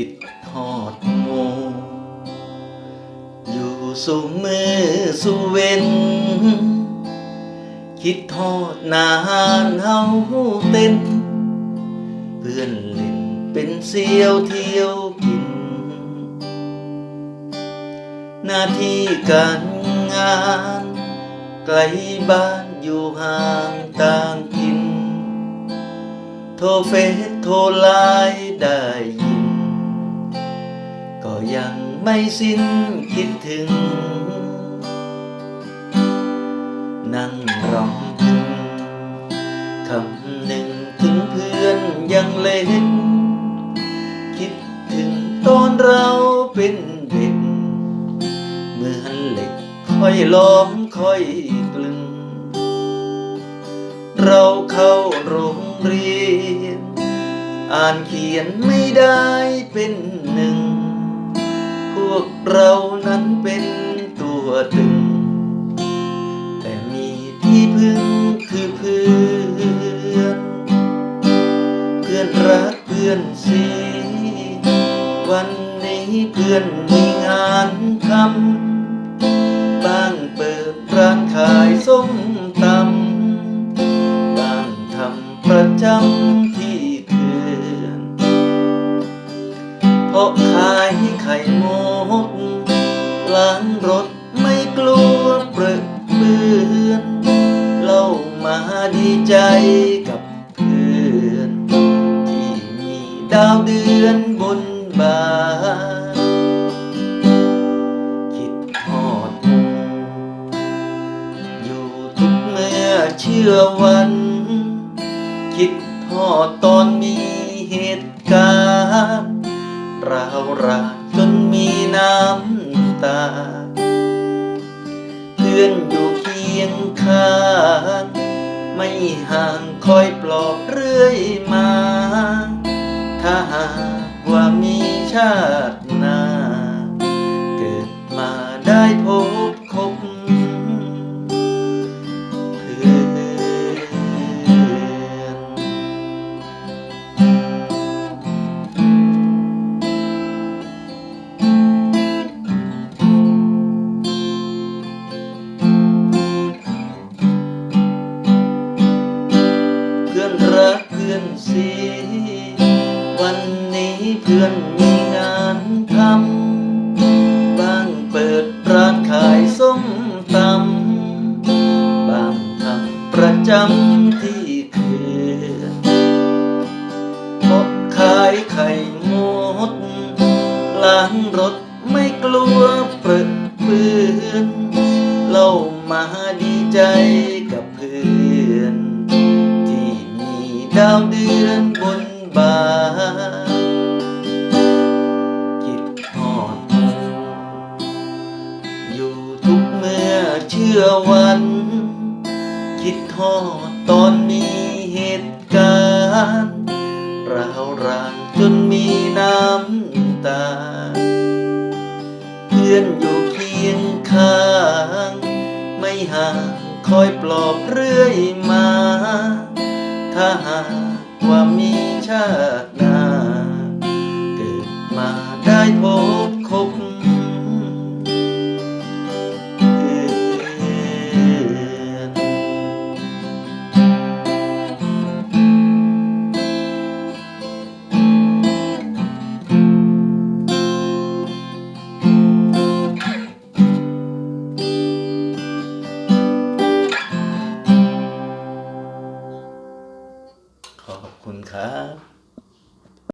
คิดทอดโม อยู่สู่มือสู่เวนคิดทอดนานเฮาเต้น เพื่อนเล่นเป็นเสียวเที่ยวกิน หน้าที่การงาน ไกลบ้านอยู่ห่างต่างกินโทรเฟซโทรไลน์ได้ ไม่สิ้นคิดถึง นั่งรำพึงคำหนึ่งถึงเพื่อนยังเล็กคิดถึงตอนเราเป็นเด็กเหมือนเหล็กค่อยล้อมค่อยกลึง เราเข้าโรงเรียน อ่านเขียนไม่ได้เป็นหนึ่ง วกเรานั้นเป็นตัวตึง แต่มีที่พึ่งคือเพื่อน เพื่อนรักเพื่อนสีวันนี้เพื่อนมีงานทำบ้างเปิดร้านขายส้มตำบ้างทำประจำที่เขื่อนเพราะขายไข่มด ล้างรถไม่กลัวเปรอะเปื้อนเล่ามาดีใจกับเพื่อน ที่มีดาวเดือนบนบานคิดทอดอยู่ทุกเมื่อเชื่อวัน คิดทอดตอนมีเหตุการณ์ราวราจนมีน้ำ ตา เพื่อนอยู่เคียงข้าง ไม่ห่างคอยปลอบเรื่อยมา ถ้าหากว่ามีชาติหน้า เกิดมาได้พบคบ สี วันนี้เพื่อนมีงานทำบางเปิดร้านขายส้มตำบางทำประจำที่เขื่อนเพาะขายไข่มดล้างรถไม่กลัวเปรอะเปื้อนเล่ามาดีใจ ดาวเดือนบนบานคิดทอด อยู่ทุกเมื่อเชื่อวัน คิดทอดตอนมีเหตุการณ์ราวรานจนมีน้ำตา เพื่อนอยู่เคียงข้าง ไม่ห่างคอยปลอบเรื่อยมา ถ้าหากว่ามีชาติ ครับ